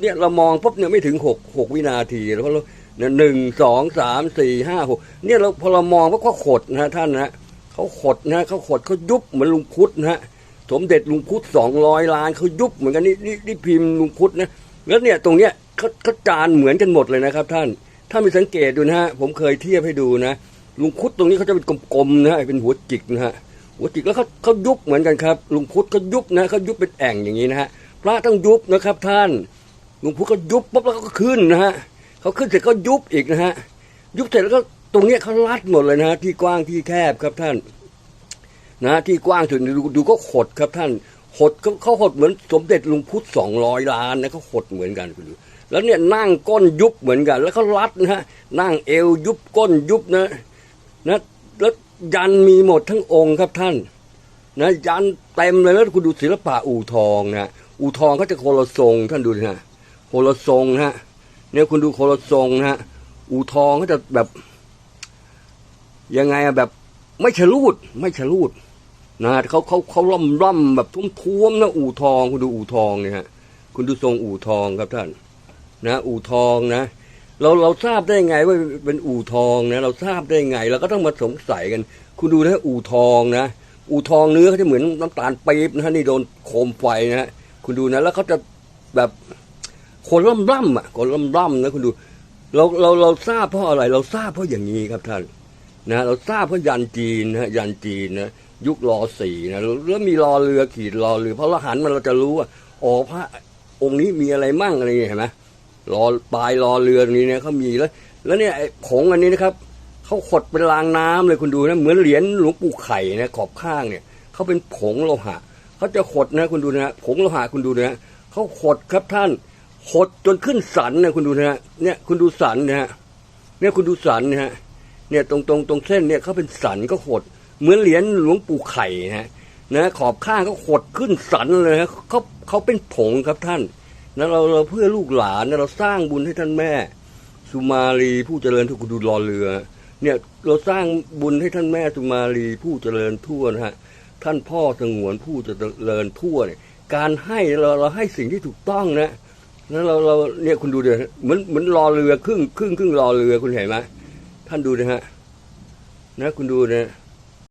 เนี่ยเรามองปุ๊บเนี่ยไม่ถึงหกหกวินาทีแล้วเพราะเราเนี่ยหนึ่งสองสามสี่ห้าหกเนี่ยเราพอเรามองปุ๊บเขาขดนะ ท่านนะเขาขดนะเขาขดเขายุบเหมือนลุงพุทธนะฮะสมเด็จลุงพุทธสองร้อยล้านเขายุบเหมือนกันนี่นี่นี่พิมพ์ลุงพุทธนะแล้วเนี่ยตรงเนี้ยเขาเขาจานเหมือนกันหมดเลยนะครับ ท่าน ถ้ามีสังเกตดูนะฮะผมเคยเทียบให้ดูนะลุงพุทธตรงนี้เขาจะเป็นกลมๆนะฮะเป็นหัวจิกนะฮะหัวจิกแล้วเขาเขายุบเหมือนกันครับลุงพุทธเขายุบนะเขายุบเป็นแอ่งอย่างนี้นะฮะพระต้องยุบนะครับท่าน ลุงพุทธเขายุบปุ๊บแล้วก็ขึ้นนะฮะเขาขึ้นเสร็จก็ยุบอีกนะฮะยุบเสร็จแล้วก็ตรงเนี้ยเขาลัดหมดเลยนะฮะที่กว้างที่แคบครับท่าน นะที่กว้างสุดดูดูก็ขดครับท่านขดเขาเขาขดเหมือนสมเด็จลุงพุทธสองร้อยล้านนะเขาขดเหมือนกันคุณดูแล้วเนี่ยนั่งก้นยุบเหมือนกัน แล้วเขาลัดนะฮะนั่งเอวยุบก้นยุบนะนะแล้วยันมีหมดทั้งองค์ครับท่าน นะยันเต็มเลยแล้วคุณดูศิลปะอู่ทองนะอู่ทองเขาจะโคละทรงท่านดูนะ โคโลทรงนะฮะเนี่ยคุณดูโคโลทรงนะฮะอู่ทองเขาจะแบบ ยังไงอะแบบ ไม่ฉลูด ไม่ฉลูดนะเขาเขาเขาล่ำล่ำแบบทุ่มท้วมนะอู่ทอง คุณดูอู่ทองเนี่ยฮะคุณดูทรงอู่ทองครับท่าน นะ อู่ทองนะเราเราทราบได้ไงว่าเป็นอู่ทองนะเราทราบได้ไง เราก็ต้องมาสงสัยกัน คุณดูนะอู่ทองนะอู่ทองเนื้อเขาจะเหมือนน้ำตาลปี๊บนะฮะนี่โดนโคมไฟนะฮะคุณดูนะแล้วเขาจะแบบ คนล่ำล่ำอะคนล่ำล่ำนะคุณดูเราเราเราทราบเพราะอะไร เราทราบเพราะอย่างนี้ครับท่านนะเราทราบเพราะยันจีนนะยันจีนนะยุครอสี่นะแล้วมีรอเรือขีดรอเรือเพราะรหันมาเราจะรู้ว่าอ๋อพระองค์นี้มีอะไรมั่งอะไรอย่างเงี้ยเห็นไหมรอปลายรอเรือตรงนี้เนี่ยเขามีแล้ว แล้วเนี่ยไอ้ผงอันนี้นะครับเขาขดเป็นรางน้ำเลยคุณดูนะเหมือนเหรียญหลวงปู่ไข่นะขอบข้างเนี่ยเขาเป็นผงโลหะเขาจะขดนะคุณดูนะผงโลหะคุณดูนะเขาขดครับท่าน ขดจนขึ้นสันนะคุณดูนะฮะเนี่ยคุณดูสันนะฮะเนี่ยคุณดูสันนะฮะเนี่ยตรงตรงตรงเส้นเนี่ยเขาเป็นสันก็ขดเหมือนเหรียญหลวงปู่ไข่นะนะขอบข้างก็ขดขึ้นสันเลยนะเขาเขาเป็นผงครับท่านนะเราเราเพื่อลูกหลานนะเราสร้างบุญให้ท่านแม่ สุมาลีผู้เจริญทุกดูรอเรือ เนี่ยเราสร้างบุญให้ท่านแม่สุมาลีผู้เจริญทั่วนะฮะท่านพ่อสงวนผู้เจริญทั่วเนี่ยการให้เราเราให้สิ่งที่ถูกต้องนะ นั้นเราเราเนี่ยคุณดูเดี๋ยวเหมือนเหมือนรอเรือครึ่งครึ่งครึ่งรอเรือคุณเห็นไหมท่านดูนะฮะนะคุณดูนะ